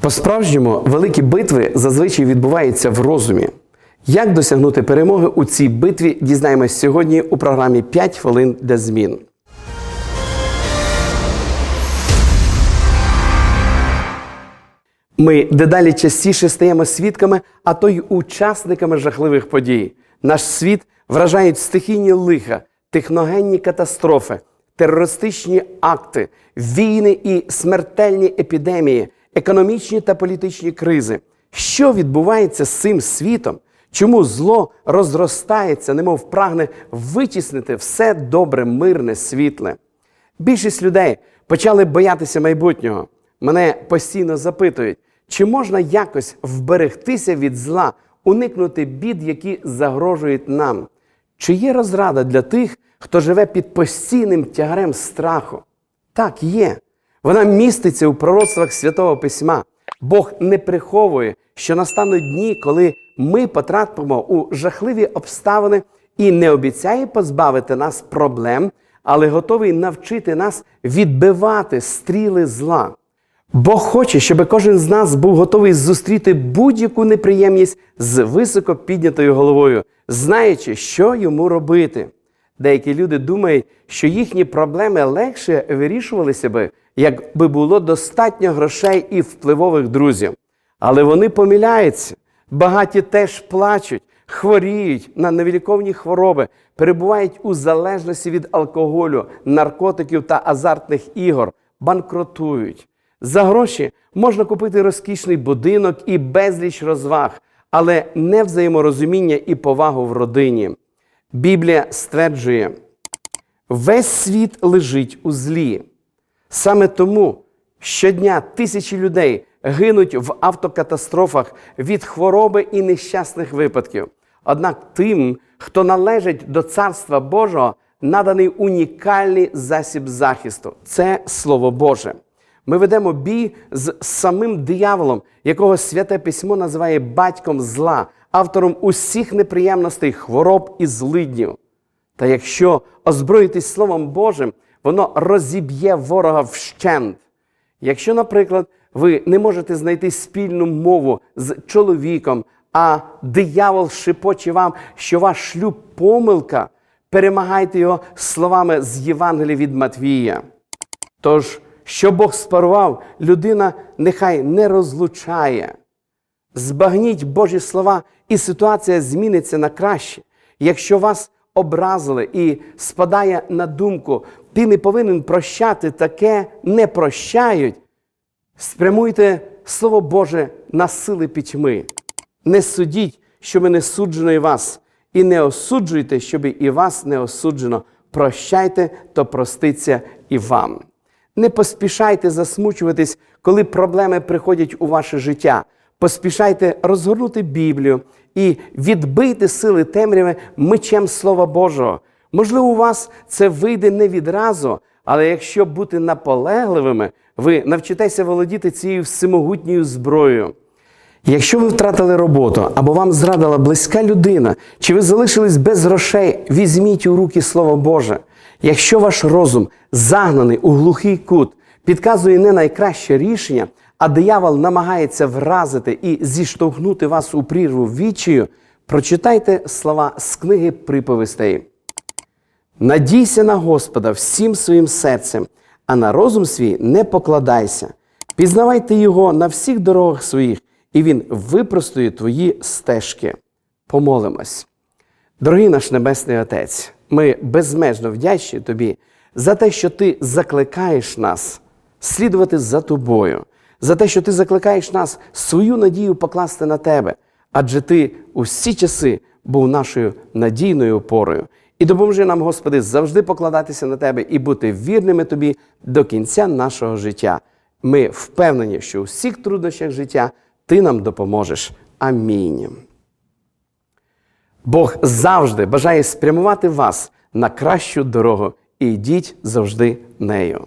По-справжньому великі битви зазвичай відбуваються в розумі. Як досягнути перемоги у цій битві, дізнаємось сьогодні у програмі «5 хвилин для змін. Ми дедалі частіше стаємо свідками, а то й учасниками жахливих подій. Наш світ вражають стихійні лиха, техногенні катастрофи, терористичні акти, війни і смертельні епідемії, економічні та політичні кризи. Що відбувається з цим світом? Чому зло розростається, немов прагне витіснити все добре, мирне, світле? Більшість людей почали боятися майбутнього. Мене постійно запитують, чи можна якось вберегтися від зла, уникнути бід, які загрожують нам? Чи є розрада для тих, хто живе під постійним тягарем страху? Так, є. Вона міститься у пророцтвах Святого Письма. Бог не приховує, що настануть дні, коли ми потрапимо у жахливі обставини і не обіцяє позбавити нас проблем, але готовий навчити нас відбивати стріли зла. Бог хоче, щоб кожен з нас був готовий зустріти будь-яку неприємність з високо піднятою головою, знаючи, що йому робити. Деякі люди думають, що їхні проблеми легше вирішувалися би, якби було достатньо грошей і впливових друзів. Але вони помиляються. Багаті теж плачуть, хворіють на невіліковні хвороби, перебувають у залежності від алкоголю, наркотиків та азартних ігор, банкротують. За гроші можна купити розкішний будинок і безліч розваг, але не взаєморозуміння і повагу в родині. Біблія стверджує, весь світ лежить у злі. Саме тому щодня тисячі людей гинуть в автокатастрофах від хвороби і нещасних випадків. Однак тим, хто належить до Царства Божого, наданий унікальний засіб захисту це Слово Боже. Ми ведемо бій з самим дияволом, якого святе письмо називає батьком зла, автором усіх неприємностей, хвороб і злиднів. Та якщо озброїтись Словом Божим, воно розіб'є ворога вщент. Якщо, наприклад, ви не можете знайти спільну мову з чоловіком, а диявол шепоче вам, що ваш шлюб помилка, перемагайте його словами з Євангелія від Матвія. Тож, що Бог спарував, людина нехай не розлучає. Збагніть Божі слова, і ситуація зміниться на краще. Якщо вас образили і спадає на думку, ти не повинен прощати, таке не прощають, спрямуйте Слово Боже на сили пітьми. Не судіть, щоб не суджено і вас, і не осуджуйте, щоб і вас не осуджено. Прощайте, то проститься і вам. Не поспішайте засмучуватись, коли проблеми приходять у ваше життя. Поспішайте розгорнути Біблію і відбити сили темряви мечем Слова Божого. Можливо, у вас це вийде не відразу, але якщо бути наполегливими, ви навчитеся володіти цією всемогутньою зброєю. Якщо ви втратили роботу або вам зрадила близька людина, чи ви залишились без грошей, візьміть у руки Слово Боже. Якщо ваш розум загнаний у глухий кут, підказує не найкраще рішення, а диявол намагається вразити і зіштовхнути вас у прірву відчаю, прочитайте слова з книги приповістей. Надійся на Господа всім своїм серцем, а на розум свій не покладайся. Пізнавайте Його на всіх дорогах своїх, і Він випростує твої стежки. Помолимось. Дорогий наш Небесний Отець, ми безмежно вдячні Тобі за те, що Ти закликаєш нас слідувати за тобою, за те, що Ти закликаєш нас свою надію покласти на Тебе, адже Ти у всі часи був нашою надійною опорою. І допоможи нам, Господи, завжди покладатися на Тебе і бути вірними Тобі до кінця нашого життя. Ми впевнені, що у всіх труднощах життя Ти нам допоможеш. Амінь. Бог завжди бажає спрямувати вас на кращу дорогу і йдіть завжди нею.